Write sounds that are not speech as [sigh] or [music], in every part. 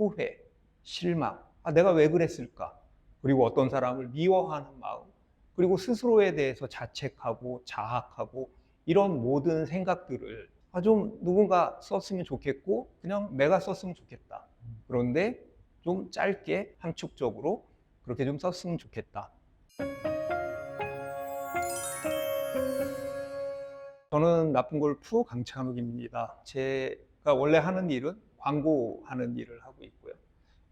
후회, 실망. 아, 내가 왜 그랬을까? 그리고 어떤 사람을 미워하는 마음. 그리고 스스로에 대해서 자책하고 자학하고 이런 모든 생각들을 아, 좀 누군가 썼으면 좋겠고 그냥 내가 썼으면 좋겠다. 그런데 좀 짧게 함축적으로 그렇게 좀 썼으면 좋겠다. 저는 나쁜 골프 강찬욱입니다. 제가 원래 하는 일은 광고하는 일을 하고 있고요.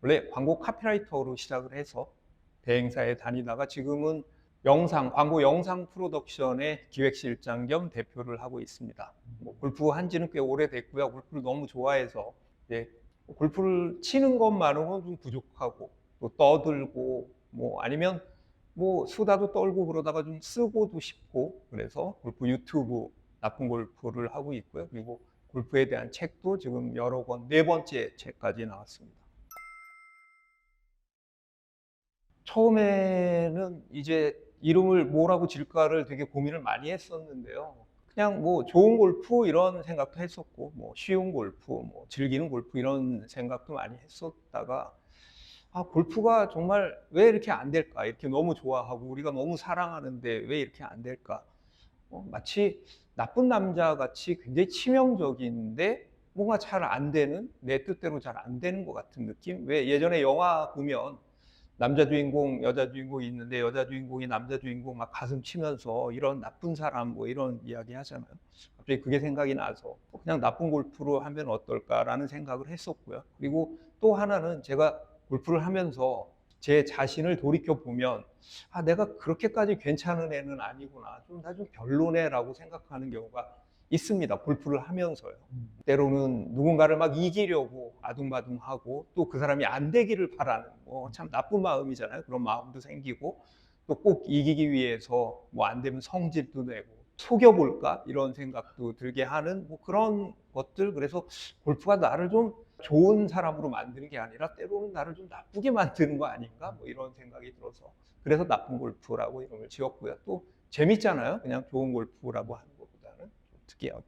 원래 광고 카피라이터로 시작을 해서 대행사에 다니다가 지금은 영상, 광고 영상 프로덕션의 기획실장 겸 대표를 하고 있습니다. 뭐 골프 한 지는 꽤 오래됐고요. 골프를 너무 좋아해서 이제 골프를 치는 것만으로는 좀 부족하고 또 떠들고 뭐 아니면 뭐 수다도 떨고 그러다가 좀 쓰고도 싶고 그래서 골프 유튜브 나쁜 골프를 하고 있고요. 그리고 골프에 대한 책도 지금 여러 권, 네 번째 책까지 나왔습니다. 처음에는 이제 이름을 뭐라고 질까를 되게 고민을 많이 했었는데요. 그냥 뭐 좋은 골프 이런 생각도 했었고, 뭐 쉬운 골프, 뭐 즐기는 골프 이런 생각도 많이 했었다가, 아, 골프가 정말 왜 이렇게 안 될까? 이렇게 너무 좋아하고 우리가 너무 사랑하는데 왜 이렇게 안 될까? 어, 마치 나쁜 남자 같이 굉장히 치명적인데 뭔가 잘 안 되는, 내 뜻대로 잘 안 되는 것 같은 느낌? 왜 예전에 영화 보면 남자 주인공, 여자 주인공이 있는데 여자 주인공이 남자 주인공 막 가슴 치면서 이런 나쁜 사람 뭐 이런 이야기 하잖아요. 갑자기 그게 생각이 나서 그냥 나쁜 골프로 하면 어떨까라는 생각을 했었고요. 그리고 또 하나는 제가 골프를 하면서 제 자신을 돌이켜 보면 아 내가 그렇게까지 괜찮은 애는 아니구나. 좀 나 좀 별로네라고 생각하는 경우가 있습니다. 골프를 하면서요. 때로는 누군가를 막 이기려고 아둥바둥하고 또 그 사람이 안 되기를 바라는 뭐 참 나쁜 마음이잖아요. 그런 마음도 생기고 또 꼭 이기기 위해서 뭐 안 되면 성질도 내고 속여볼까? 이런 생각도 들게 하는 뭐 그런 것들. 그래서 골프가 나를 좀 좋은 사람으로 만드는 게 아니라 때로는 나를 좀 나쁘게 [laughs] 만드는 거 아닌가 뭐 이런 생각이 들어서 그래서 나쁜 골프라고 이름을 지었고요 또 재밌잖아요 그냥 좋은 골프라고 하는 것보다는 좀 특이하고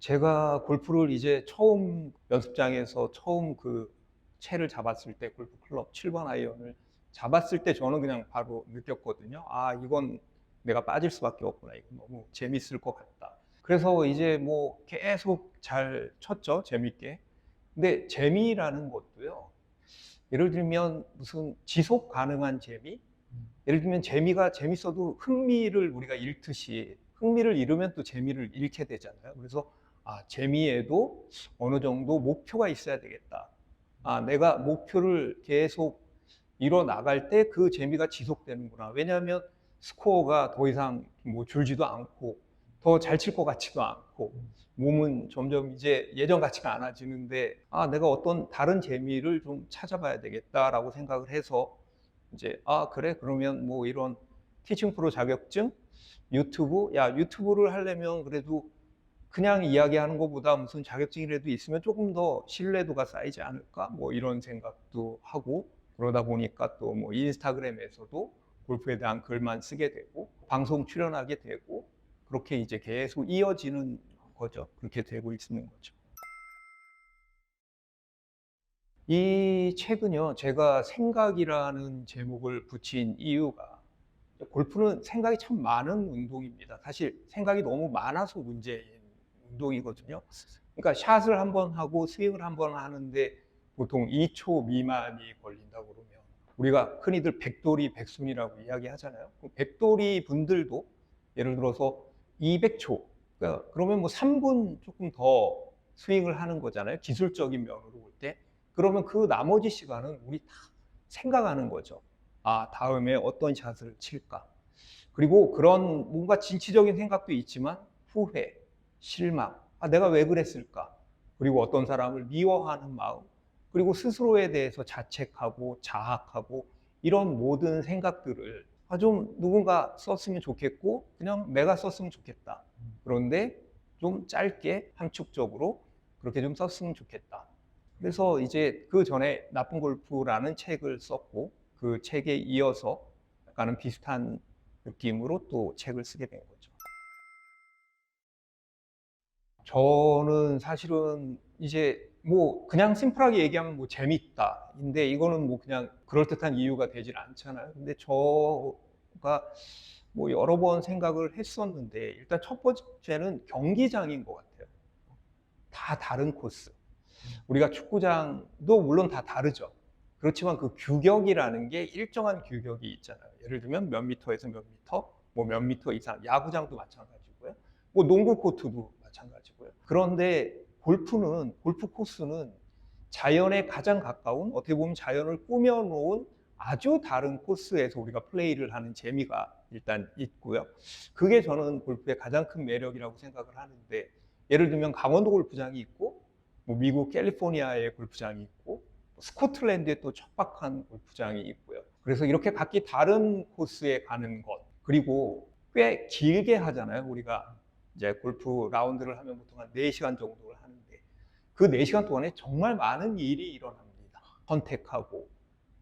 제가 골프를 이제 처음 연습장에서 처음 그 채를 잡았을 때 골프 클럽 7번 아이언을 잡았을 때 저는 그냥 바로 느꼈거든요. 아, 이건 내가 빠질 수밖에 없구나. 이거 너무 재밌을 것 같다. 그래서 이제 뭐 계속 잘 쳤죠. 재밌게. 근데 재미라는 것도요. 예를 들면 무슨 지속 가능한 재미? 예를 들면 재미가 재밌어도 흥미를 우리가 잃듯이 흥미를 잃으면 또 재미를 잃게 되잖아요. 그래서 아, 재미에도 어느 정도 목표가 있어야 되겠다. 아, 내가 목표를 계속 이뤄 나갈 때 그 재미가 지속되는구나. 왜냐하면 스코어가 더 이상 뭐 줄지도 않고 더 잘 칠 것 같지도 않고 몸은 점점 이제 예전 같지가 않아지는데 아, 내가 어떤 다른 재미를 좀 찾아봐야 되겠다라고 생각을 해서 이제 아, 그래? 그러면 뭐 이런 티칭 프로 자격증 유튜브 야, 유튜브를 하려면 그래도 그냥 이야기하는 것보다 무슨 자격증이라도 있으면 조금 더 신뢰도가 쌓이지 않을까? 뭐 이런 생각도 하고 그러다 보니까 또 뭐 인스타그램에서도 골프에 대한 글만 쓰게 되고 방송 출연하게 되고 그렇게 이제 계속 이어지는 거죠. 그렇게 되고 있는 거죠. 이 책은요, 제가 생각이라는 제목을 붙인 이유가 골프는 생각이 참 많은 운동입니다. 사실 생각이 너무 많아서 문제인 운동이거든요. 그러니까 샷을 한 번 하고 스윙을 한 번 하는데 보통 2초 미만이 걸린다고 그러면 우리가 흔히들 백돌이 백순이라고 이야기하잖아요. 그 백돌이 분들도 예를 들어서 200초 그러니까 그러면 뭐 3분 조금 더 스윙을 하는 거잖아요. 기술적인 면으로 볼 때. 그러면 그 나머지 시간은 우리 다 생각하는 거죠. 아, 다음에 어떤 샷을 칠까? 그리고 그런 뭔가 진취적인 생각도 있지만 후회, 실망. 아, 내가 왜 그랬을까? 그리고 어떤 사람을 미워하는 마음. 그리고 스스로에 대해서 자책하고 자학하고 이런 모든 생각들을 아, 좀 누군가 썼으면 좋겠고 그냥 내가 썼으면 좋겠다. 그런데 좀 짧게 함축적으로 그렇게 좀 썼으면 좋겠다. 그래서 이제 그 전에 나쁜 골프라는 책을 썼고 그 책에 이어서 약간은 비슷한 느낌으로 또 책을 쓰게 된 거죠. 저는 사실은 이제 뭐 그냥 심플하게 얘기하면 뭐 재밌다. 근데 이거는 뭐 그냥 그럴듯한 이유가 되질 않잖아요. 근데 저가 뭐 여러 번 생각을 했었는데 일단 첫 번째는 경기장인 것 같아요. 다 다른 코스. 우리가 축구장도 물론 다 다르죠. 그렇지만 그 규격이라는 게 일정한 규격이 있잖아요. 예를 들면 몇 미터에서 몇 미터, 뭐 몇 미터 이상, 야구장도 마찬가지고요. 뭐 농구 코트도 마찬가지고요. 그런데 골프는 골프 코스는 자연에 가장 가까운 어떻게 보면 자연을 꾸며놓은 아주 다른 코스에서 우리가 플레이를 하는 재미가 일단 있고요. 그게 저는 골프의 가장 큰 매력이라고 생각을 하는데 예를 들면 강원도 골프장이 있고 뭐 미국 캘리포니아의 골프장이 있고 스코틀랜드에 또 척박한 골프장이 있고요. 그래서 이렇게 각기 다른 코스에 가는 것 그리고 꽤 길게 하잖아요. 우리가 이제 골프 라운드를 하면 보통 한 4시간 정도를 그 4시간 동안에 정말 많은 일이 일어납니다. 컨택하고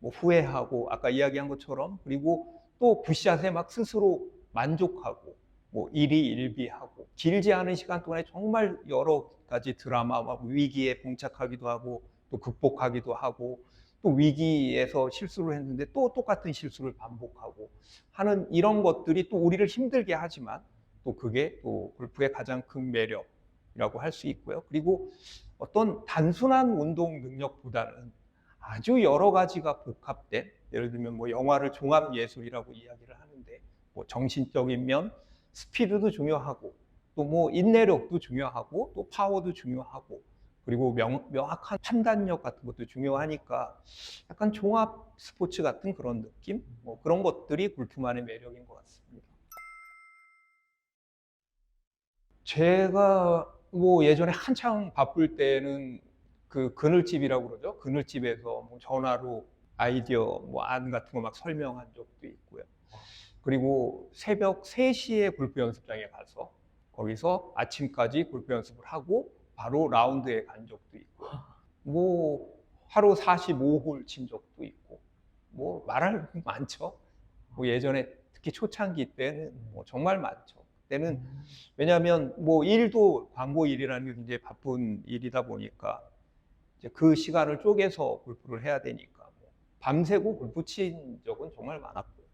뭐 후회하고 아까 이야기한 것처럼 그리고 또 굿샷에 막 스스로 만족하고 뭐 일희일비하고 길지 않은 시간 동안에 정말 여러 가지 드라마 막 위기에 봉착하기도 하고 또 극복하기도 하고 또 위기에서 실수를 했는데 또 똑같은 실수를 반복하고 하는 이런 것들이 또 우리를 힘들게 하지만 또 그게 또 골프의 가장 큰 매력이라고 할 수 있고요. 그리고 어떤 단순한 운동 능력보다는 아주 여러 가지가 복합된 예를 들면 뭐 영화를 종합 예술이라고 이야기를 하는데 뭐 정신적인 면 스피드도 중요하고 또 뭐 인내력도 중요하고 또 파워도 중요하고 그리고 명, 명확한 판단력 같은 것도 중요하니까 약간 종합 스포츠 같은 그런 느낌 뭐 그런 것들이 골프만의 매력인 것 같습니다. 제가 뭐 예전에 한창 바쁠 때는 그 그늘집이라고 그러죠. 그늘집에서 뭐 전화로 아이디어 뭐 안 같은 거 막 설명한 적도 있고요. 그리고 새벽 3시에 골프 연습장에 가서 거기서 아침까지 골프 연습을 하고 바로 라운드에 간 적도 있고 뭐 하루 45홀 친 적도 있고 뭐 말할 게 많죠. 뭐 예전에 특히 초창기 때는 뭐 정말 많죠. 때는 왜냐하면 뭐 일도 광고 일이라는 게 굉장히 바쁜 일이다 보니까 이제 그 시간을 쪼개서 골프를 해야 되니까 뭐 밤새고 골프 친 적은 정말 많았고요.